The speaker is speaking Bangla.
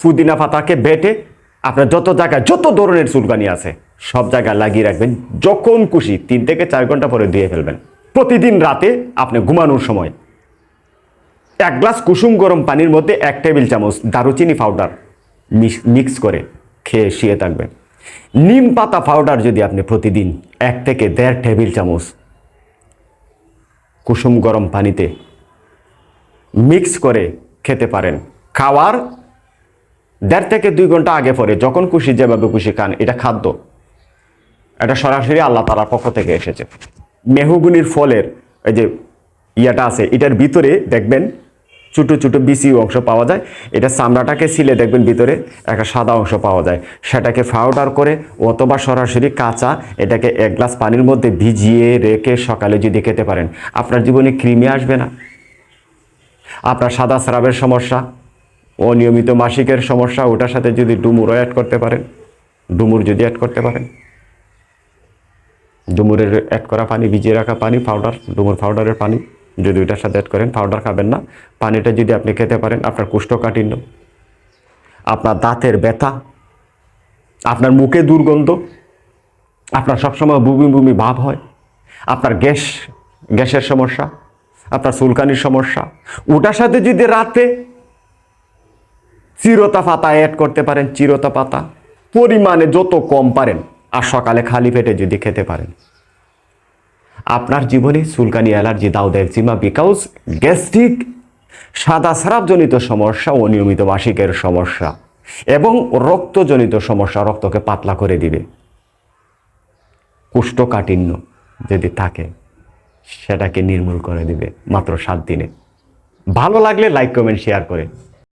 পুদিনা পাতাকে বেটে আপনার যত জায়গায় যত ধরনের চুলকানি আছে, সব জায়গায় লাগিয়ে রাখবেন, যখন খুশি তিন থেকে চার ঘণ্টা পরে ধুয়ে ফেলবেন। প্রতিদিন রাতে আপনি ঘুমানোর সময় এক গ্লাস কুসুম গরম পানির মধ্যে এক টেবিল চামচ দারুচিনি পাউডার মিক্স করে খেয়ে শুয়ে থাকবেন। নিম পাতা পাউডার যদি আপনি প্রতিদিন এক থেকে দেড় টেবিল চামচ কুসুম গরম পানিতে মিক্স করে খেতে পারেন। খাওয়ার দেড় থেকে দুই ঘণ্টা আগে পরে যখন খুশি, যেভাবে খুশি খান, এটা খাদ্য। এটা সরাসরি আল্লাহ তালার পক্ষ থেকে এসেছে। মেহগুনির ফলের এই যে ইয়াটা আছে, এটার ভিতরে দেখবেন ছোটো ছোটো বিসি অংশ পাওয়া যায়। এটা চামড়াটাকে ছিলে দেখবেন ভিতরে একটা সাদা অংশ পাওয়া যায়। সেটাকে পাউডার করে অথবা সরাসরি কাঁচা এটাকে এক গ্লাস পানির মধ্যে ভিজিয়ে রেখে সকালে যদি খেতে পারেন, আপনার জীবনে কৃমি আসবে না। আপনার সাদা স্রাবের সমস্যা অনিয়মিত মাসিকের সমস্যা, ওটার সাথে যদি ডুমুরও অ্যাড করতে পারেন, ডুমুর যদি অ্যাড করতে পারেন। ডুমুরের অ্যাড করা পানি, ভিজিয়ে রাখা পানি পাউডার ডুমুর পাউডারের পানি, যদি ওইটার সাথে অ্যাড করেন পাউডার খাবেন না। পানিটা যদি আপনি খেতে পারেন, আপনার কুষ্ঠকাঠিন্য, আপনার দাঁতের ব্যথা, আপনার মুখে দুর্গন্ধ, আপনার সবসময় বুমি বুমি ভাব হয়, আপনার গ্যাস, গ্যাসের সমস্যা, আপনার চুলকানির সমস্যা, ওটার সাথে যদি রাতে চিরতা পাতা অ্যাড করতে পারেন চিরতা পাতা পরিমাণে যত কম পারেন, আর সকালে খালি পেটে যদি খেতে পারেন। আপনার জীবনে চুলকানি, অ্যালার্জি দাউদ একজিমা বিকাউজ গ্যাস্ট্রিক সাদা স্রাবজনিত সমস্যা অনিয়মিত মাসিকের সমস্যা এবং রক্তজনিত সমস্যা রক্তকে পাতলা করে দিবে। কুষ্ঠকাঠিন্য যদি থাকে, সেটাকে নির্মূল করে দিবে মাত্র সাত দিনে। ভালো লাগলে লাইক কমেন্ট শেয়ার করে।